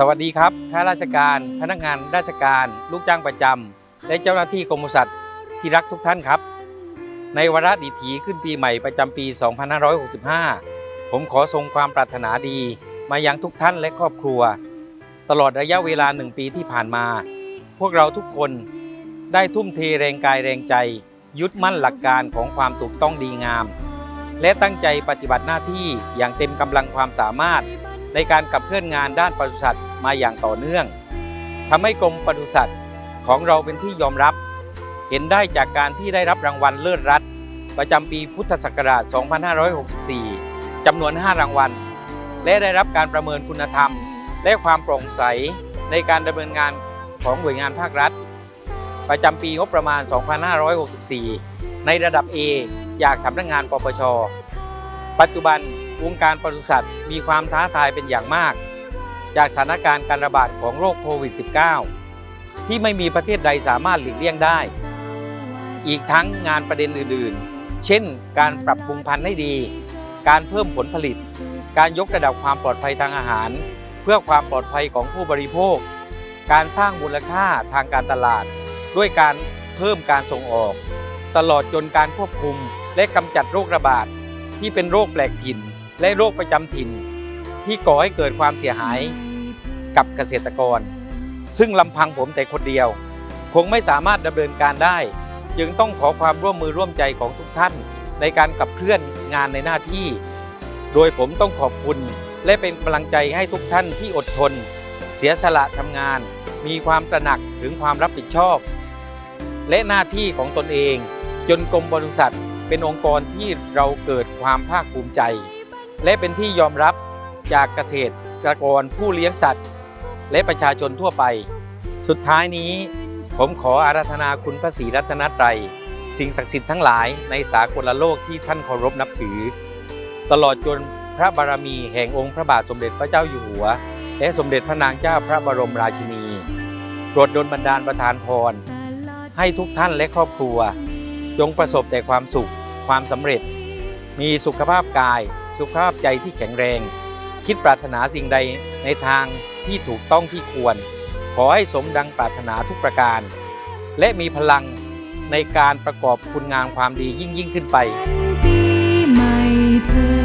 สวัสดีครับข้าราชการ พนักงานราชการ ลูกจ้างประจำ และเจ้าหน้าที่กรมสัตว์ที่รักทุกท่านครับ ในวาระดิถีขึ้นปีใหม่ประจำปี 2565 ผมขอส่งความปรารถนาดีมายังทุกท่านและครอบครัว ตลอดระยะเวลาหนึ่งปีที่ผ่านมา พวกเราทุกคนได้ทุ่มเทแรงกายแรงใจ ยึดมั่นหลักการของความถูกต้องดีงาม และตั้งใจปฏิบัติหน้าที่อย่างเต็มกำลังความสามารถ ในการขับเคลื่อนงานด้านปศุสัตว์มาอย่างต่อเนื่องทำให้กรมปศุสัตว์ของเราเป็นที่ยอมรับ เห็นได้จากการที่ได้รับรางวัลเลิศรัฐ ประจำปีพุทธศักราช 2564จำนวน 5 รางวัล และได้รับการประเมินคุณธรรม และความโปร่งใสในการดำเนินงานของหน่วยงานภาครัฐ ประจำปีงบประมาณ 2564 ในระดับ A จากสำนักงานปปช ปัจจุบันวงการปศุสัตว์มีความท้าทายเป็นอย่างมาก จากสถานการณ์การระบาดของโรคโควิด -19 ที่ไม่มีประเทศใดสามารถหลีกเลี่ยงได้ อีกทั้งงานประเด็นอื่นๆ เช่น การปรับปรุงพันธุ์ให้ดี การเพิ่มผลผลิต การยกระดับความปลอดภัยทางอาหาร เพื่อความปลอดภัยของผู้บริโภค การสร้างมูลค่าทางการตลาด ด้วยการเพิ่มการส่งออก ตลอดจนการควบคุมและกำจัดโรคระบาด ที่เป็นโรคแปลกถิ่น และโรคประจำถิ่น ที่ก่อให้เกิดความเสียหายกับเกษตรกร ซึ่งลำพังผมแต่คนเดียว คงไม่สามารถดำเนินการได้ จึงต้องขอความร่วมมือร่วมใจของทุกท่าน ในการขับเคลื่อนงานในหน้าที่ โดยผมต้องขอบคุณ และเป็นกำลังใจให้ทุกท่านที่อดทน เสียสละทำงาน มีความตระหนักถึงความรับผิดชอบ และหน้าที่ของตนเอง จนกรมบริษัท เป็นองค์กรที่เราเกิดความภาคภูมิใจ และเป็นที่ยอมรับจากเกษตรกรผู้เลี้ยงสัตว์ และประชาชนทั่วไป สุดท้ายนี้ ผมขออาราธนาคุณพระศรีรัตนตรัย สิ่งศักดิ์สิทธิ์ทั้งหลายในสากลโลกที่ท่านเคารพนับถือ ตลอดจนพระบารมีแห่งองค์พระบาทสมเด็จพระเจ้าอยู่หัว และสมเด็จพระนางเจ้าพระบรมราชินีโปรดดลบันดาลประทานพร ให้ทุกท่านและครอบครัว จงประสบแต่ความสุข ความสำเร็จ มีสุขภาพกาย สุขภาพใจที่แข็งแรง คิดปรารถนาสิ่งใดในทางที่ถูกต้องที่ควร ขอให้สมดังปรารถนาทุกประการ และมีพลังในการประกอบคุณงามความดียิ่งยิ่งขึ้นไปปีใหม่เธอ